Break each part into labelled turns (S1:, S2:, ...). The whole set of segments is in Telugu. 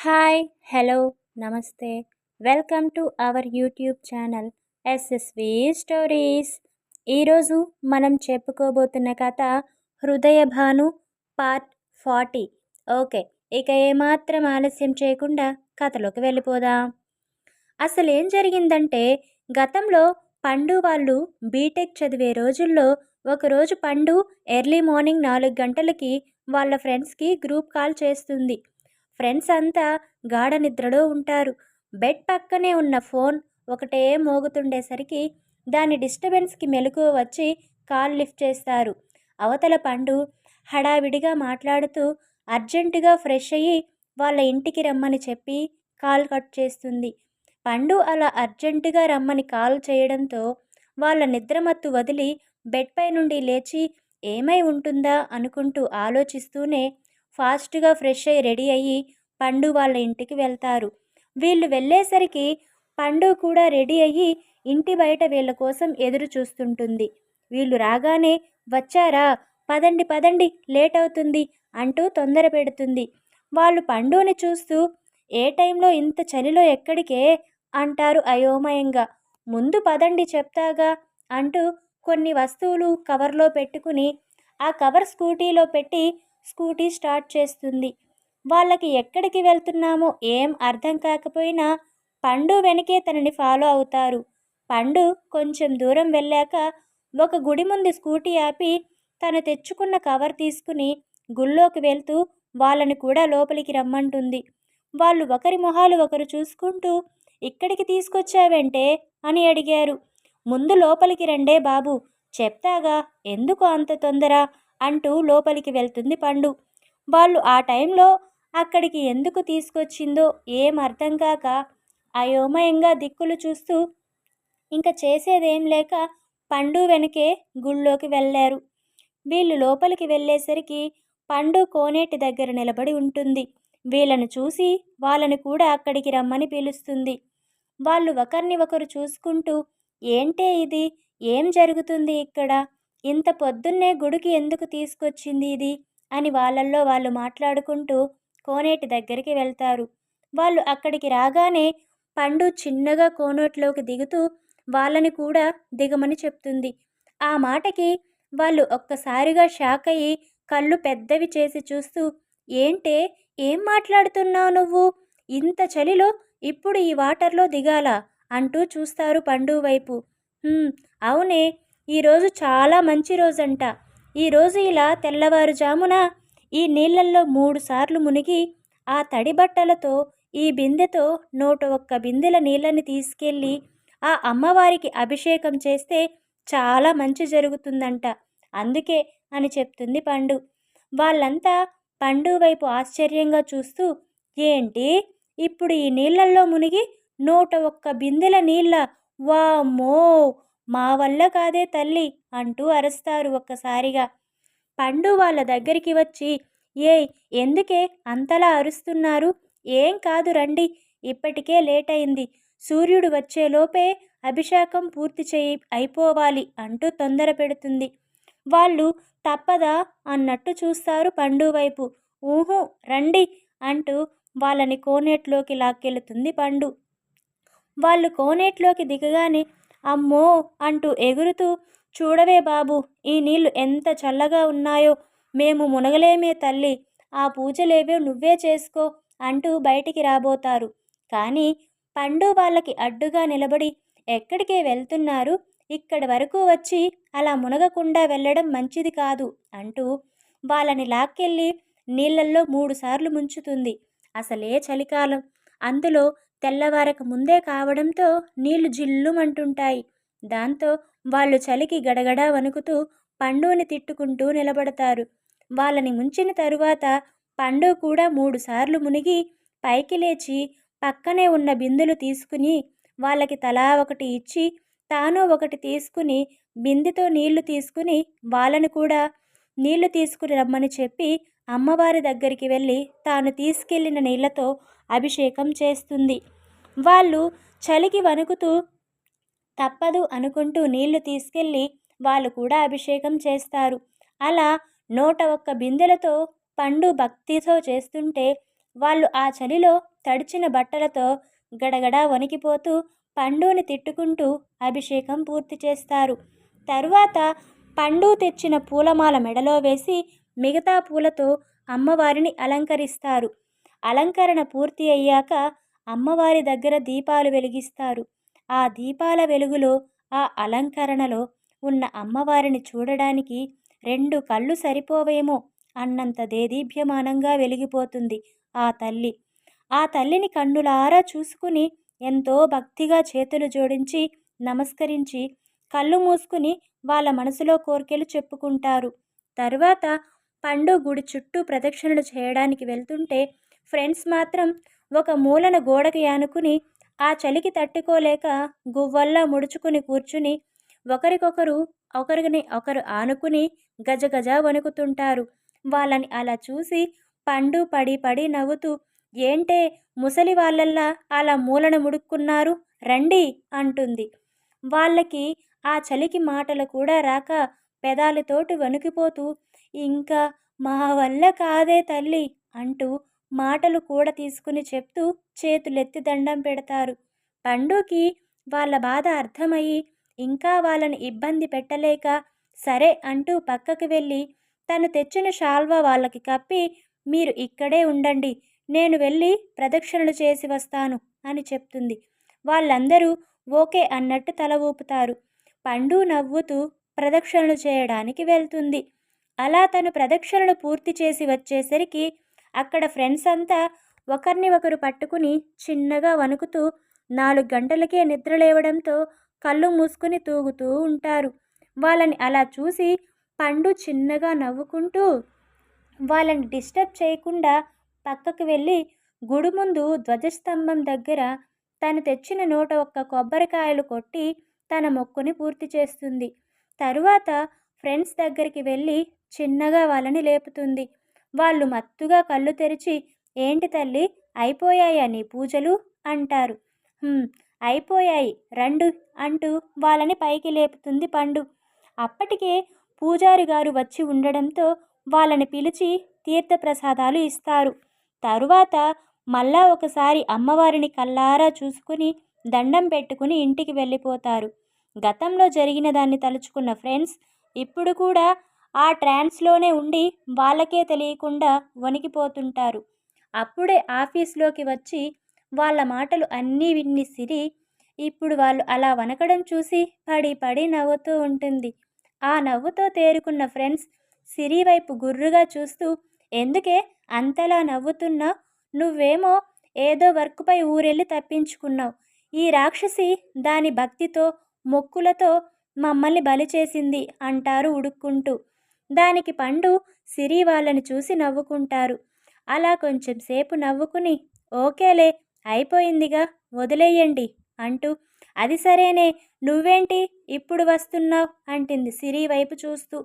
S1: హాయ్ హలో నమస్తే. Welcome to our YouTube channel SSV stories ఈరోజు మనం చెప్పుకోబోతున్న కథ హృదయభాను పార్ట్ ఫార్టీ ఓకే ఇక ఏమాత్రం ఆలస్యం చేయకుండా కథలోకి వెళ్ళిపోదాం. అసలు ఏం జరిగిందంటే గతంలో పండు వాళ్ళు బీటెక్ చదివే రోజుల్లో ఒకరోజు పండు ఎర్లీ మార్నింగ్ నాలుగు గంటలకి వాళ్ళ ఫ్రెండ్స్కి గ్రూప్ కాల్ చేస్తుంది. ఫ్రెండ్స్ అంతా గాఢ నిద్రలో ఉంటారు. బెడ్ పక్కనే ఉన్న ఫోన్ ఒకటే మోగుతుండేసరికి దాని డిస్టర్బెన్స్కి మెలకు వచ్చి కాల్ లిఫ్ట్ చేస్తారు. అవతల పండు హడావిడిగా మాట్లాడుతూ అర్జెంటుగా ఫ్రెష్ అయ్యి వాళ్ళ ఇంటికి రమ్మని చెప్పి కాల్ కట్ చేస్తుంది. పండు అలా అర్జెంటుగా రమ్మని కాల్ చేయడంతో వాళ్ళ నిద్రమత్తు వదిలి బెడ్పై నుండి లేచి ఏమై ఉంటుందా అనుకుంటూ ఆలోచిస్తూనే ఫాస్ట్గా ఫ్రెష్ అయ్యి రెడీ అయ్యి పండు వాళ్ళ ఇంటికి వెళ్తారు. వీళ్ళు వెళ్ళేసరికి పండు కూడా రెడీ అయ్యి ఇంటి బయట వీళ్ళ కోసం ఎదురు చూస్తుంటుంది. వీళ్ళు రాగానే వచ్చారా? పదండి పదండి లేట్ అవుతుంది అంటూ తొందర పెడుతుంది. వాళ్ళు పండుని చూస్తూ ఏ టైంలో ఇంత చలిలో ఎక్కడికే అంటారు అయోమయంగా. ముందు పదండి చెప్తాగా అంటూ కొన్ని వస్తువులు కవర్లో పెట్టుకుని ఆ కవర్ స్కూటీలో పెట్టి స్కూటీ స్టార్ట్ చేస్తుంది. వాళ్ళకి ఎక్కడికి వెళ్తున్నామో ఏం అర్థం కాకపోయినా పండు వెనకే తనని ఫాలో అవుతారు. పండు కొంచెం దూరం వెళ్ళాక ఒక గుడి ముందు స్కూటీ ఆపి తను తెచ్చుకున్న కవర్ తీసుకుని గుళ్ళోకి వెళ్తూ వాళ్ళని కూడా లోపలికి రమ్మంటుంది. వాళ్ళు ఒకరి మొహాలు ఒకరు చూసుకుంటూ ఇక్కడికి తీసుకొచ్చావంటే? అని అడిగారు. ముందు లోపలికి రండే బాబు చెప్తాగా ఎందుకు అంత తొందర? అంటూ లోపలికి వెళ్తుంది పండు. వాళ్ళు ఆ టైంలో అక్కడికి ఎందుకు తీసుకొచ్చిందో ఏం అర్థం కాక అయోమయంగా దిక్కులు చూస్తూ ఇంకా చేసేదేం లేక పండు వెనకే గుళ్ళోకి వెళ్ళారు. వీళ్ళు లోపలికి వెళ్ళేసరికి పండు కోనేటి దగ్గర నిలబడి ఉంటుంది. వీళ్ళను చూసి వాళ్ళని కూడా అక్కడికి రమ్మని పిలుస్తుంది. వాళ్ళు ఒకరిని ఒకరు చూసుకుంటూ ఏంటే ఇది? ఏం జరుగుతుంది ఇక్కడ? ఇంత పొద్దున్నే గుడికి ఎందుకు తీసుకొచ్చింది ఇది? అని వాళ్ళల్లో వాళ్ళు మాట్లాడుకుంటూ కోనేటి దగ్గరికి వెళ్తారు. వాళ్ళు అక్కడికి రాగానే పండు చిన్నగా కోనోట్లోకి దిగుతూ వాళ్ళని కూడా దిగమని చెప్తుంది. ఆ మాటకి వాళ్ళు ఒక్కసారిగా షాక్ అయ్యి కళ్ళు పెద్దవి చేసి చూస్తూ ఏంటే? ఏం మాట్లాడుతున్నావు నువ్వు? ఇంత చలిలో ఇప్పుడు ఈ వాటర్లో దిగాలా? అంటూ చూస్తారు పండు వైపు. అవునే ఈరోజు చాలా మంచి రోజంట. ఈరోజు ఇలా తెల్లవారుజామున ఈ నీళ్ళల్లో మూడుసార్లు మునిగి ఆ తడి బట్టలతో ఈ బిందెతో నూట ఒక్క బిందెల నీళ్ళని తీసుకెళ్ళి ఆ అమ్మవారికి అభిషేకం చేస్తే చాలా మంచి జరుగుతుందంట. అందుకే అని చెప్తుంది పండు. వాళ్ళంతా పండు వైపు ఆశ్చర్యంగా చూస్తూ ఏంటి? ఇప్పుడు ఈ నీళ్ళల్లో మునిగి నూట ఒక్క బిందెల నీళ్ళ? వామ్మో! మా వల్ల కాదే తల్లి అంటూ అరుస్తారు ఒక్కసారిగా. పండు వాళ్ళ దగ్గరికి వచ్చి ఏ ఎందుకే అంతలా అరుస్తున్నారు? ఏం కాదు రండి ఇప్పటికే లేట్ అయింది సూర్యుడు వచ్చేలోపే అభిషేకం పూర్తి చేయి అయిపోవాలి అంటూ తొందర పెడుతుంది. వాళ్ళు తప్పదా అన్నట్టు చూస్తారు పండు వైపు. ఊహు రండి అంటూ వాళ్ళని కోనేట్లోకి లాక్కెళ్తుంది పండు. వాళ్ళు కోనేట్లోకి దిగగానే అమ్మో అంటూ ఎగురుతూ చూడవే బాబు ఈ నీళ్ళు ఎంత చల్లగా ఉన్నాయో మేము మునగలేమే తల్లి ఆ పూజలేవో నువ్వే చేసుకో అంటూ బయటికి రాబోతారు. కానీ పండు వాళ్ళకి అడ్డుగా నిలబడి ఎక్కడికే వెళ్తున్నారు? ఇక్కడి వరకు వచ్చి అలా మునగకుండా వెళ్ళడం మంచిది కాదు అంటూ వాళ్ళని లాక్కెళ్ళి నీళ్ళల్లో మూడుసార్లు ముంచుతుంది. అసలే చలికాలం. అందులో తెల్లవారక ముందే కావడంతో నీళ్ళు జిల్లుమంటుంటాయి. దాంతో వాళ్ళు చలికి గడగడా వణుకుతూ పండుని తిట్టుకుంటూ నిలబడతారు. వాళ్ళని ముంచిన తరువాత పండు కూడా మూడుసార్లు మునిగి పైకి లేచి పక్కనే ఉన్న బిందులు తీసుకుని వాళ్ళకి తలా ఒకటి ఇచ్చి తాను ఒకటి తీసుకుని బిందెతో నీళ్ళు తీసుకుని వాళ్ళను కూడా నీళ్ళు తీసుకుని రమ్మని చెప్పి అమ్మవారి దగ్గరికి వెళ్ళి తాను తీసుకెళ్ళిన నీళ్ళతో అభిషేకం చేస్తుంది. వాళ్ళు చలికి వణుకుతూ తప్పదు అనుకుంటూ నీళ్ళు తీసుకెళ్ళి వాళ్ళు కూడా అభిషేకం చేస్తారు. అలా నూట ఒక్క బిందెలతో పండు భక్తితో చేస్తుంటే వాళ్ళు ఆ చలిలో తడిచిన బట్టలతో గడగడా వణికిపోతూ పండుని తిట్టుకుంటూ అభిషేకం పూర్తి చేస్తారు. తరువాత పండు తెచ్చిన పూలమాల మెడలో వేసి మిగతా పూలతో అమ్మవారిని అలంకరిస్తారు. అలంకరణ పూర్తి అయ్యాక అమ్మవారి దగ్గర దీపాలు వెలిగిస్తారు. ఆ దీపాల వెలుగులో ఆ అలంకరణలో ఉన్న అమ్మవారిని చూడడానికి రెండు కళ్ళు సరిపోవేమో అన్నంత దేదీభ్యమానంగా వెలిగిపోతుంది ఆ తల్లి. ఆ తల్లిని కన్నులారా చూసుకుని ఎంతో భక్తిగా చేతులు జోడించి నమస్కరించి కళ్ళు మూసుకుని వాళ్ళ మనసులో కోరికలు చెప్పుకుంటారు. తర్వాత పండు గుడి చుట్టూ ప్రదక్షిణలు చేయడానికి వెళ్తుంటే ఫ్రెండ్స్ మాత్రం ఒక మూలన గోడకి ఆనుకుని ఆ చలికి తట్టుకోలేక గువ్వల్లా ముడుచుకుని కూర్చుని ఒకరికొకరు ఒకరిని ఒకరు ఆనుకుని గజగజ వణుకుతుంటారు. వాళ్ళని అలా చూసి పండు పడి పడి నవ్వుతూ ఏంటే ముసలి వాళ్ళల్లా అలా మూలన ముడుక్కున్నారు? రండి అంటుంది. వాళ్ళకి ఆ చలికి మాటలు కూడా రాక పెదాలతోటి వణికిపోతూ ఇంకా మా వల్ల కాదే తల్లి అంటూ మాటలు కూడా తీసుకుని చెప్తూ చేతులెత్తి దండం పెడతారు. పండుకి వాళ్ళ బాధ అర్థమయ్యి ఇంకా వాళ్ళని ఇబ్బంది పెట్టలేక సరే అంటూ పక్కకి వెళ్ళి తను తెచ్చిన షాల్వా వాళ్ళకి కప్పి మీరు ఇక్కడే ఉండండి నేను వెళ్ళి ప్రదక్షిణలు చేసి వస్తాను అని చెప్తుంది. వాళ్ళందరూ ఓకే అన్నట్టు తల ఊపుతారు. పండు నవ్వుతూ ప్రదక్షిణలు చేయడానికి వెళ్తుంది. అలా తను ప్రదక్షిణలు పూర్తి చేసి వచ్చేసరికి అక్కడ ఫ్రెండ్స్ అంతా ఒకరిని ఒకరు పట్టుకుని చిన్నగా వణుకుతూ నాలుగు గంటలకే నిద్ర లేవడంతో కళ్ళు మూసుకుని తూగుతూ ఉంటారు. వాళ్ళని అలా చూసి పండు చిన్నగా నవ్వుకుంటూ వాళ్ళని డిస్టర్బ్ చేయకుండా పక్కకు వెళ్ళి గుడి ముందు ధ్వజస్తంభం దగ్గర తను తెచ్చిన నూట ఒక్క కొబ్బరికాయలు కొట్టి తన మొక్కుని పూర్తి చేస్తుంది. తరువాత ఫ్రెండ్స్ దగ్గరికి వెళ్ళి చిన్నగా వాళ్ళని లేపుతుంది. వాళ్ళు మత్తుగా కళ్ళు తెరిచి ఏంటి తల్లి అయిపోయాయా నీ పూజలు? అంటారు. అయిపోయాయి రండు అంటూ వాళ్ళని పైకి లేపుతుంది పండు. అప్పటికే పూజారి గారు వచ్చి ఉండడంతో వాళ్ళని పిలిచి తీర్థప్రసాదాలు ఇస్తారు. తరువాత మళ్ళా ఒకసారి అమ్మవారిని కల్లారా చూసుకుని దండం పెట్టుకుని ఇంటికి వెళ్ళిపోతారు. గతంలో జరిగిన దాన్ని తలుచుకున్న ఫ్రెండ్స్ ఇప్పుడు కూడా ఆ ట్రాన్స్లోనే ఉండి వాళ్ళకే తెలియకుండా వణికిపోతుంటారు. అప్పుడే ఆఫీస్లోకి వచ్చి వాళ్ళ మాటలు అన్నీ విన్ని సిరి ఇప్పుడు వాళ్ళు అలా వనకడం చూసి పడి పడి నవ్వుతూ ఉంటుంది. ఆ నవ్వుతో తేరుకున్న ఫ్రెండ్స్ సిరి వైపు గుర్రుగా చూస్తూ ఎందుకే అంతలా నవ్వుతున్నా నువ్వేమో ఏదో వర్క్పై ఊరెళ్ళి తప్పించుకున్నావు. ఈ రాక్షసి దాని భక్తితో మొక్కులతో మమ్మల్ని బలి చేసింది అంటారు ఉడుక్కుంటూ. దానికి పండు సిరి వాళ్ళని చూసి నవ్వుకుంటారు. అలా కొంచెం సేపు నవ్వుకుని ఓకేలే అయిపోయిందిగా వదిలేయండి అంటూ అది సరేనే నువ్వేంటి ఇప్పుడు వస్తున్నావు? అంటుంది సిరి వైపు చూస్తూ.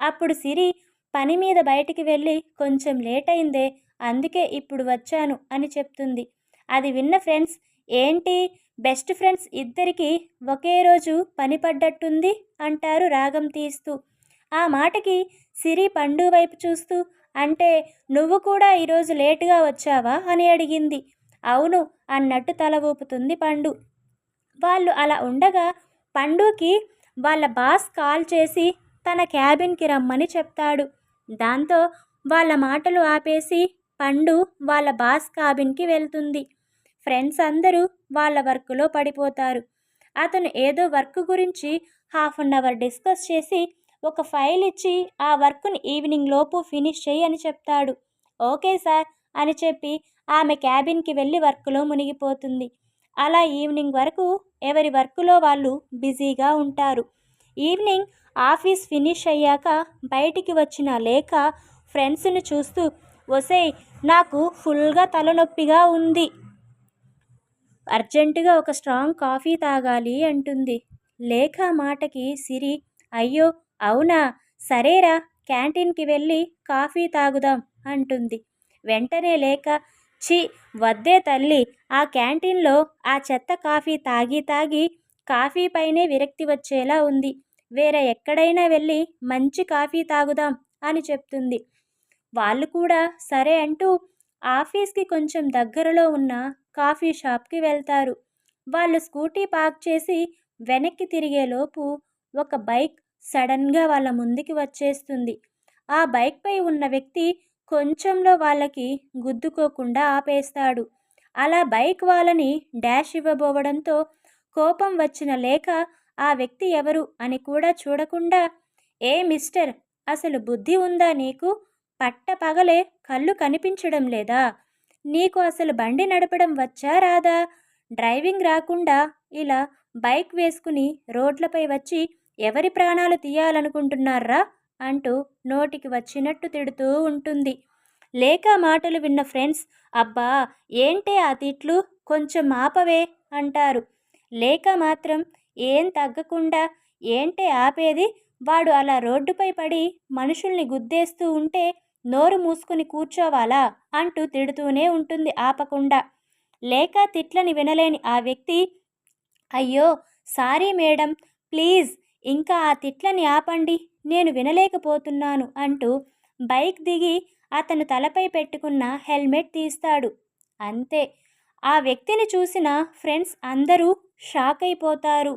S1: అప్పుడు సిరి పని మీద బయటికి వెళ్ళి కొంచెం లేట్ అయిందే అందుకే ఇప్పుడు వచ్చాను అని చెప్తుంది. అది విన్న ఫ్రెండ్స్ ఏంటి బెస్ట్ ఫ్రెండ్స్ ఇద్దరికి ఒకే రోజు పని పడ్డట్టుంది? అంటారు రాగం తీస్తూ. ఆ మాటకి సిరి పండు వైపు చూస్తూ అంటే నువ్వు కూడా ఈరోజు లేటుగా వచ్చావా? అని అడిగింది. అవును అన్నట్టు తల ఊపుతుంది పండు. వాళ్ళు అలా ఉండగా పండుకి వాళ్ళ బాస్ కాల్ చేసి తన క్యాబిన్కి రమ్మని చెప్తాడు. దాంతో వాళ్ళ మాటలు ఆపేసి పండు వాళ్ళ బాస్ క్యాబిన్కి వెళ్తుంది. ఫ్రెండ్స్ అందరూ వాళ్ళ వర్క్లో పడిపోతారు. అతను ఏదో వర్క్ గురించి హాఫ్ అన్ అవర్ డిస్కస్ చేసి ఒక ఫైల్ ఇచ్చి ఆ వర్క్ని ఈవినింగ్ లోపు ఫినిష్ చేయి అని చెప్తాడు. ఓకే సార్ అని చెప్పి ఆమె క్యాబిన్కి వెళ్ళి వర్క్లో మునిగిపోతుంది. అలా ఈవినింగ్ వరకు ఎవరి వర్క్లో వాళ్ళు బిజీగా ఉంటారు. ఈవినింగ్ ఆఫీస్ ఫినిష్ అయ్యాక బయటికి వచ్చిన లేఖ ఫ్రెండ్స్ని చూస్తూ ఒసేయ్ నాకు ఫుల్గా తలనొప్పిగా ఉంది. అర్జెంటుగా ఒక స్ట్రాంగ్ కాఫీ తాగాలి అంటుంది. లేఖ మాటకి సిరి అయ్యో అవునా? సరేరా క్యాంటీన్కి వెళ్ళి కాఫీ తాగుదాం అంటుంది. వెంటనే లేక చి వద్దే తల్లి ఆ క్యాంటీన్లో ఆ చెత్త కాఫీ తాగి తాగి కాఫీ పైనే విరక్తి వచ్చేలా ఉంది. వేరే ఎక్కడైనా వెళ్ళి మంచి కాఫీ తాగుదాం అని చెప్తుంది. వాళ్ళు కూడా సరే అంటూ ఆఫీస్కి కొంచెం దగ్గరలో ఉన్న కాఫీ షాప్కి వెళ్తారు. వాళ్ళు స్కూటీ పార్క్ చేసి వెనక్కి తిరిగేలోపు ఒక బైక్ సడన్గా వాళ్ళ ముందుకి వచ్చేస్తుంది. ఆ బైక్పై ఉన్న వ్యక్తి కొంచెంలో వాళ్ళకి గుద్దుకోకుండా ఆపేస్తాడు. అలా బైక్ వాళ్ళని డాష్ ఇవ్వబోవడంతో కోపం వచ్చిన లేక ఆ వ్యక్తి ఎవరు అని కూడా చూడకుండా ఏ మిస్టర్ అసలు బుద్ధి ఉందా నీకు? పట్ట పగలే కళ్ళు కనిపించడం లేదా? నీకు అసలు బండి నడపడం వచ్చా రాదా? డ్రైవింగ్ రాకుండా ఇలా బైక్ వేసుకుని రోడ్లపై వచ్చి ఎవరి ప్రాణాలు తీయాలనుకుంటున్నారా? అంటూ నోటికి వచ్చినట్టు తిడుతూ ఉంటుంది. లేక మాటలు విన్న ఫ్రెండ్స్ అబ్బా ఏంటే ఆ తిట్లు? కొంచెం ఆపవే అంటారు. లేక మాత్రం ఏం తగ్గకుండా ఏంటే ఆపేది? వాడు అలా రోడ్డుపై పడి మనుషుల్ని గుద్దేస్తూ ఉంటే నోరు మూసుకుని కూర్చోవాలా? అంటూ తిడుతూనే ఉంటుంది ఆపకుండా. లేక తిట్లని వినలేని ఆ వ్యక్తి అయ్యో సారీ మేడం ప్లీజ్ ఇంకా ఆ తిట్లని ఆపండి నేను వినలేకపోతున్నాను అంటూ బైక్ దిగి అతను తలపై పెట్టుకున్న హెల్మెట్ తీస్తాడు. అంతే. ఆ వ్యక్తిని చూసిన ఫ్రెండ్స్ అందరూ షాక్ అయిపోతారు.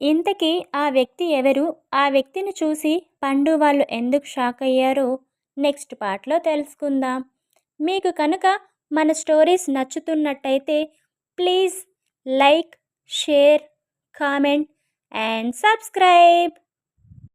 S1: ఇంతకీ ఆ వ్యక్తి ఎవరు? ఆ వ్యక్తిని చూసి పండు వాళ్ళు ఎందుకు షాక్ అయ్యారో నెక్స్ట్ పార్ట్లో తెలుసుకుందాం. మీకు కనుక మన stories నచ్చుతున్నట్టయితే please like share comment and subscribe.